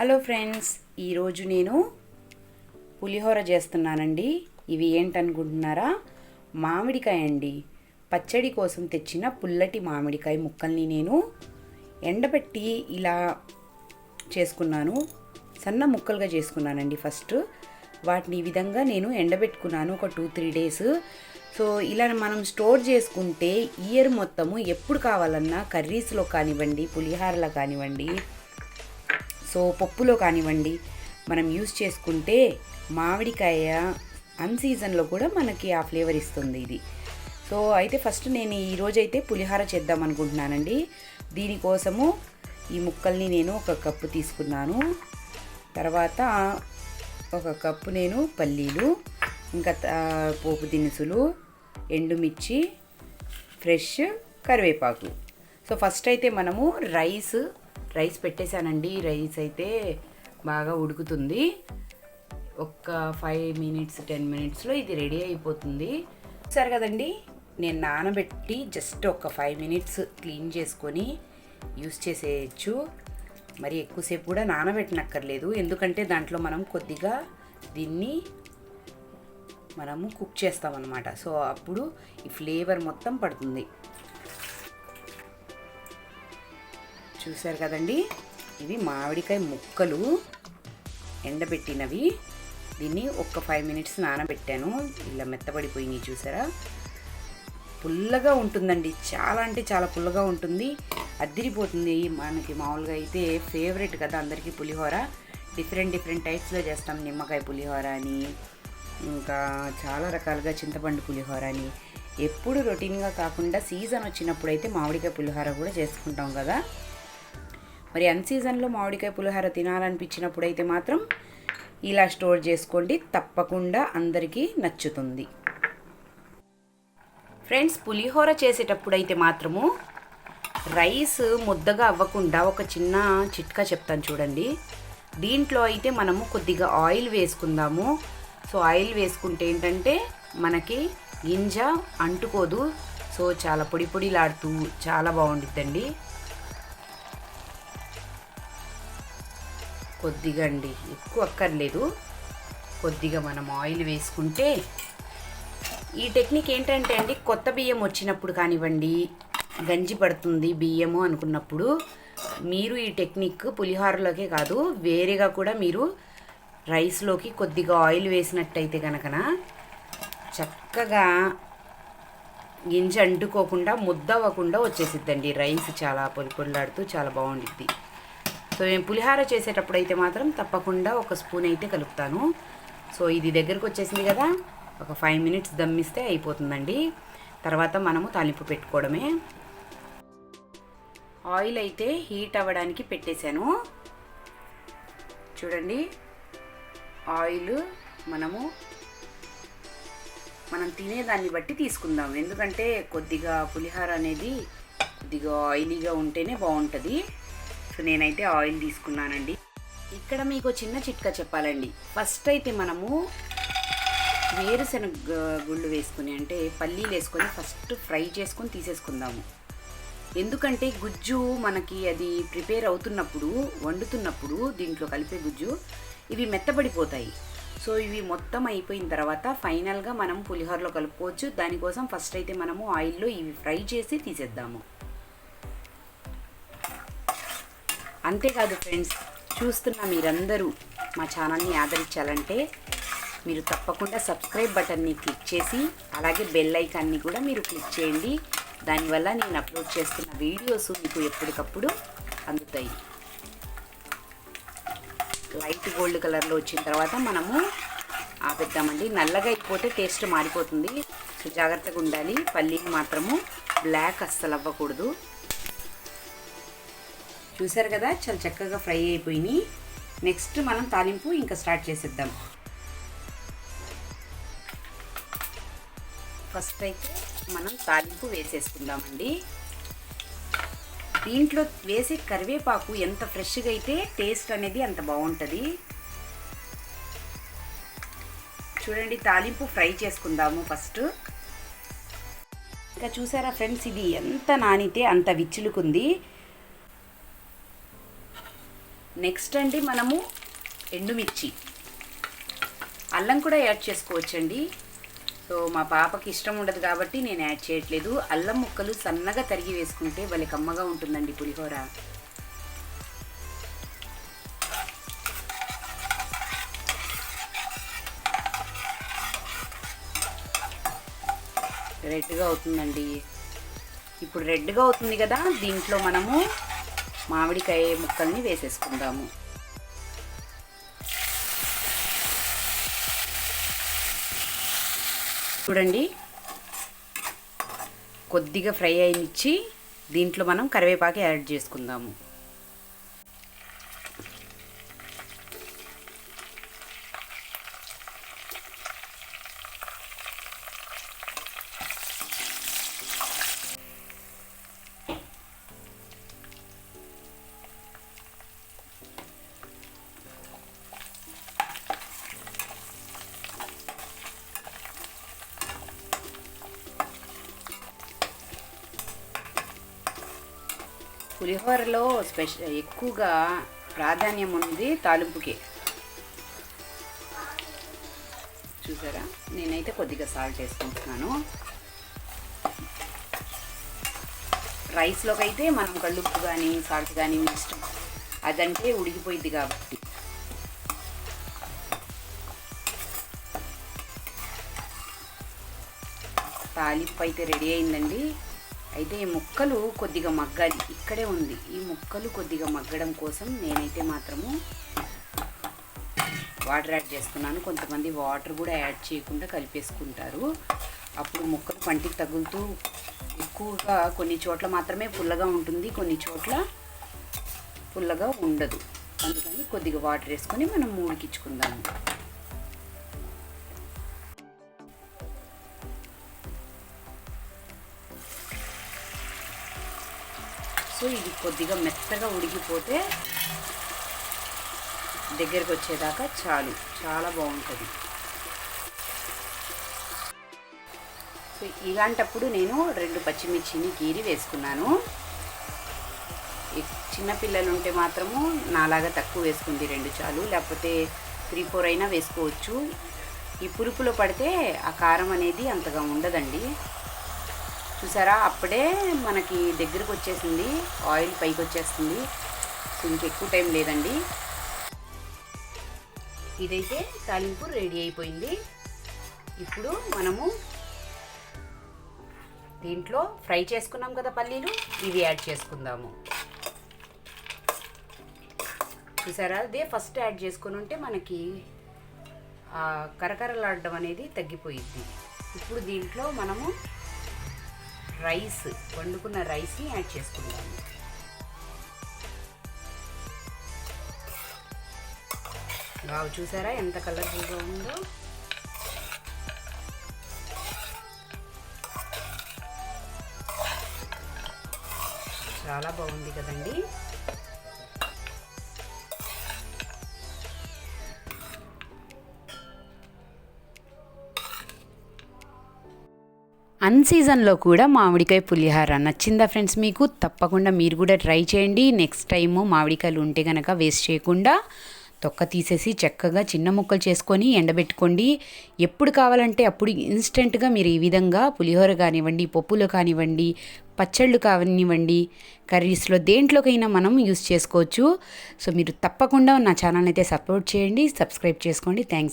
Hello friends ఈరోజు నేను పులిహోర చేస్తున్నానండి. ఇవి ఏంటనుకుంటున్నారా? మామిడికాయ అండి. పచ్చడి కోసం తెచ్చిన పుల్లటి మామిడికాయ ముక్కల్ని నేను ఎండబెట్టి ఇలా చేసుకున్నాను. సన్న ముక్కలుగా చేసుకున్నానండి ఫస్ట్. వాటిని ఈ విధంగా నేను ఎండబెట్టుకున్నాను ఒక టూ త్రీ డేస్. సో ఇలా మనం స్టోర్ చేసుకుంటే ఇయర్ మొత్తము ఎప్పుడు కావాలన్నా కర్రీస్లో కానివ్వండి పులిహారలో కానివ్వండి సో పప్పులో కానివ్వండి మనం యూస్ చేసుకుంటే మామిడికాయ అన్ సీజన్లో కూడా మనకి ఆ ఫ్లేవర్ ఇస్తుంది ఇది. సో అయితే ఫస్ట్ నేను ఈరోజు అయితే పులిహార చేద్దాం అనుకుంటున్నానండి. దీనికోసము ఈ ముక్కల్ని నేను ఒక కప్పు తీసుకున్నాను. తర్వాత ఒక కప్పు నేను పల్లీలు ఇంకా పోపు దినుసులు ఎండుమిర్చి ఫ్రెష్ కరివేపాకు. సో ఫస్ట్ అయితే మనము రైస్ రైస్ పెట్టేశానండి. రైస్ అయితే బాగా ఉడుకుతుంది. ఒక్క ఫైవ్ మినిట్స్ టెన్ మినిట్స్లో ఇది రెడీ అయిపోతుంది. సరే కదండి నేను నానబెట్టి జస్ట్ ఒక ఫైవ్ మినిట్స్ క్లీన్ చేసుకొని యూస్ చేసేయచ్చు. మరి ఎక్కువసేపు కూడా నానబెట్టనక్కర్లేదు. ఎందుకంటే దాంట్లో మనం కొద్దిగా దీన్ని మనము కుక్ చేస్తామన్నమాట. సో అప్పుడు ఈ ఫ్లేవర్ మొత్తం పడుతుంది. చూసారు కదండి? ఇవి మామిడికాయ ముక్కలు. ఎండబెట్టినవి. దీన్ని ఒక ఫైవ్ మినిట్స్ నానబెట్టాను. ఇలా మెత్తబడిపోయినాయి చూసారా? పుల్లగా ఉంటుందండి. చాలా అంటే చాలా పుల్లగా ఉంటుంది. అద్దిరిపోతుంది. మనకి మామూలుగా అయితే ఫేవరెట్ కదా అందరికీ పులిహోర. డిఫరెంట్ డిఫరెంట్ టైప్స్లో చేస్తాం. నిమ్మకాయ పులిహోర అని ఇంకా చాలా రకాలుగా చింతపండు పులిహోర అని. ఎప్పుడు రొటీన్గా కాకుండా సీజన్ వచ్చినప్పుడు అయితే మామిడికాయ పులిహోర కూడా చేసుకుంటాం కదా. మరి అన్ సీజన్లో మామిడికాయ పులిహోర తినాలనిపించినప్పుడు అయితే మాత్రం ఇలా స్టోర్ చేసుకోండి. తప్పకుండా అందరికీ నచ్చుతుంది. ఫ్రెండ్స్ పులిహోర చేసేటప్పుడు అయితే మాత్రము రైస్ ముద్దగా అవ్వకుండా ఒక చిన్న చిట్కా చెప్తాను చూడండి. దీంట్లో అయితే మనము కొద్దిగా ఆయిల్ వేసుకుందాము. సో ఆయిల్ వేసుకుంటే ఏంటంటే మనకి గింజ అంటుకోదు. సో చాలా పొడి పొడిలాడుతూ చాలా బాగుండిద్దండి. కొద్దిగా అండి ఎక్కువ అక్కర్లేదు. కొద్దిగా మనం ఆయిల్ వేసుకుంటే ఈ టెక్నిక్ ఏంటంటే అండి కొత్త బియ్యం వచ్చినప్పుడు కానివ్వండి గంజి పడుతుంది బియ్యము అనుకున్నప్పుడు మీరు ఈ టెక్నిక్ పులిహోరలోకే కాదు వేరేగా కూడా మీరు రైస్లోకి కొద్దిగా ఆయిల్ వేసినట్టయితే కనుకన చక్కగా గింజ అంటుకోకుండా ముద్ద అవ్వకుండా వచ్చేసిద్దండి. రైస్ చాలా పొడి పొడిలాడుతూ చాలా బాగుండిద్ది. సో నేను పులిహార చేసేటప్పుడు అయితే మాత్రం తప్పకుండా ఒక స్పూన్ అయితే కలుపుతాను. సో ఇది దగ్గరకు వచ్చేసింది కదా ఒక ఫైవ్ మినిట్స్ దమ్మిస్తే అయిపోతుందండి. తర్వాత మనము తాలింపు పెట్టుకోవడమే. ఆయిల్ అయితే హీట్ అవ్వడానికి పెట్టేశాను. చూడండి ఆయిల్ మనము మనం తినేదాన్ని బట్టి తీసుకుందాం. ఎందుకంటే కొద్దిగా పులిహార అనేది కొద్దిగా ఆయిలీగా ఉంటేనే బాగుంటుంది. సో నేనైతే ఆయిల్ తీసుకున్నానండి. ఇక్కడ మీకు చిన్న చిట్కా చెప్పాలండి. ఫస్ట్ అయితే మనము వేరుశనగ గుళ్ళు వేసుకుని అంటే పల్లీలు వేసుకొని ఫస్ట్ ఫ్రై చేసుకొని తీసేసుకుందాము. ఎందుకంటే గుజ్జు మనకి అది ప్రిపేర్ అవుతున్నప్పుడు వండుతున్నప్పుడు దీంట్లో కలిపే గుజ్జు ఇవి మెత్తబడిపోతాయి. సో ఇవి మొత్తం అయిపోయిన తర్వాత ఫైనల్గా మనం పులిహోరలో కలుపుకోవచ్చు. దానికోసం ఫస్ట్ అయితే మనము ఆయిల్లో ఇవి ఫ్రై చేసి తీసేద్దాము. అంతేకాదు ఫ్రెండ్స్ చూస్తున్న మీరందరూ మా ఛానల్ని ఆదరించాలంటే మీరు తప్పకుండా సబ్స్క్రైబ్ బటన్ని క్లిక్ చేసి అలాగే బెల్ ఐకాన్ని కూడా మీరు క్లిక్ చేయండి. దానివల్ల నేను అప్లోడ్ చేస్తున్న వీడియోస్ మీకు ఎప్పటికప్పుడు అందుతాయి. లైట్ గోల్డ్ కలర్లో వచ్చిన తర్వాత మనము ఆపేద్దామండి. నల్లగా అయిపోతే టేస్ట్ మారిపోతుంది. సో జాగ్రత్తగా ఉండాలి. పల్లీకి మాత్రము బ్లాక్ అస్సలు అవ్వకూడదు చూసారు కదా చాలా చక్కగా ఫ్రై అయిపోయినాయి. నెక్స్ట్ మనం తాలింపు ఇంకా స్టార్ట్ చేసేద్దాం. ఫస్ట్ అయితే మనం తాలింపు వేసేసుకుందామండి. దీంట్లో వేసే కరివేపాకు ఎంత ఫ్రెష్గా అయితే టేస్ట్ అనేది అంత బాగుంటుంది. చూడండి తాలింపు ఫ్రై చేసుకుందాము ఫస్ట్. ఇంకా చూసారా ఫ్రెండ్స్ ఇది ఎంత నానితే అంత విచ్చులుకుంది. నెక్స్ట్ అండి మనము ఎండుమిర్చి. అల్లం కూడా యాడ్ చేసుకోవచ్చండి. సో మా పాపకి ఇష్టం ఉండదు కాబట్టి నేను యాడ్ చేయట్లేదు. అల్లం ముక్కలు సన్నగా తరిగి వేసుకుంటే భలే కమ్మగా ఉంటుందండి పులిహోర. రెడ్గా అవుతుందండి. ఇప్పుడు రెడ్గా అవుతుంది కదా దీంట్లో మనము మామిడికాయ ముక్కల్ని వేసేసుకుందాము. చూడండి కొద్దిగా ఫ్రై అయినిచ్చి దీంట్లో మనం కరివేపాకు యాడ్ చేసుకుందాము. పులిహోరలో స్పెషల్ ఎక్కువగా ప్రాధాన్యం ఉంది తాలింపుకి. చూసారా? నేనైతే కొద్దిగా సాల్ట్ వేసుకుంటున్నాను. రైస్లోకి అయితే మనం కళ్ళుప్పు కానీ సాల్ట్ కానీ ఇష్టం అదంటే ఉడికిపోయింది కాబట్టి. తాలింపు అయితే రెడీ అయిందండి. అయితే ఈ ముక్కలు కొద్దిగా మగ్గాలి. ఇక్కడే ఉంది. ఈ ముక్కలు కొద్దిగా మగ్గడం కోసం నేనైతే మాత్రము వాటర్ యాడ్ చేస్తున్నాను. కొంతమంది వాటర్ కూడా యాడ్ చేయకుండా కలిపేసుకుంటారు. అప్పుడు ముక్కలు పంటికి తగులుతూ ఎక్కువగా కొన్ని చోట్ల మాత్రమే పుల్లగా ఉంటుంది. కొన్ని చోట్ల పుల్లగా ఉండదు. అందుకని కొద్దిగా వాటర్ వేసుకొని మనం మూడికిచ్చుకుందాము. సో ఇది కొద్దిగా మెత్తగా ఉడికిపోతే దగ్గరికి వచ్చేదాకా చాలు. చాలా బాగుంటుంది. సో ఇలాంటప్పుడు నేను రెండు పచ్చిమిర్చిని గీరి వేసుకున్నాను. చిన్నపిల్లలు ఉంటే మాత్రము నాలాగా తక్కువ వేసుకుంది రెండు చాలు. లేకపోతే త్రీ ఫోర్ అయినా వేసుకోవచ్చు. ఈ పులుపులో పడితే ఆ కారం అనేది అంతగా ఉండదండి. చూసారా? అప్పుడే మనకి దగ్గరకు వచ్చేసింది. ఆయిల్ పైకి వచ్చేస్తుంది. సో ఇంకెక్కువ టైం లేదండి. ఇదైతే తాలింపు రెడీ అయిపోయింది. ఇప్పుడు మనము దీంట్లో ఫ్రై చేసుకున్నాం కదా పల్లీలు? ఇవి యాడ్ చేసుకుందాము. చూసారా? అదే ఫస్ట్ యాడ్ చేసుకుని ఉంటే మనకి కరకరలాడడం అనేది తగ్గిపోయింది ఇప్పుడు దీంట్లో మనము రైస్ వండుకున్న రైస్ని యాడ్ చేసుకుందాము. బాగా చూసారా ఎంత కలర్ఫుల్గా ఉందో? చాలా బాగుంది కదండి. అన్ సీజన్లో కూడా మామిడికాయ పులిహార నచ్చిందా ఫ్రెండ్స్ మీకు? తప్పకుండా మీరు కూడా ట్రై చేయండి. నెక్స్ట్ టైము మామిడికాయలు ఉంటే కనుక వేస్ట్ చేయకుండా తొక్క తీసేసి చక్కగా చిన్న ముక్కలు చేసుకొని ఎండబెట్టుకోండి. ఎప్పుడు కావాలంటే అప్పుడు ఇన్స్టెంట్గా మీరు ఈ విధంగా పులిహోర కానివ్వండి పప్పులు కానివ్వండి పచ్చళ్ళు కానివ్వండి కర్రీస్లో దేంట్లోకైనా మనం యూస్ చేసుకోవచ్చు. సో మీరు తప్పకుండా నా ఛానల్ అయితే సపోర్ట్ చేయండి సబ్స్క్రైబ్ చేసుకోండి. థ్యాంక్స్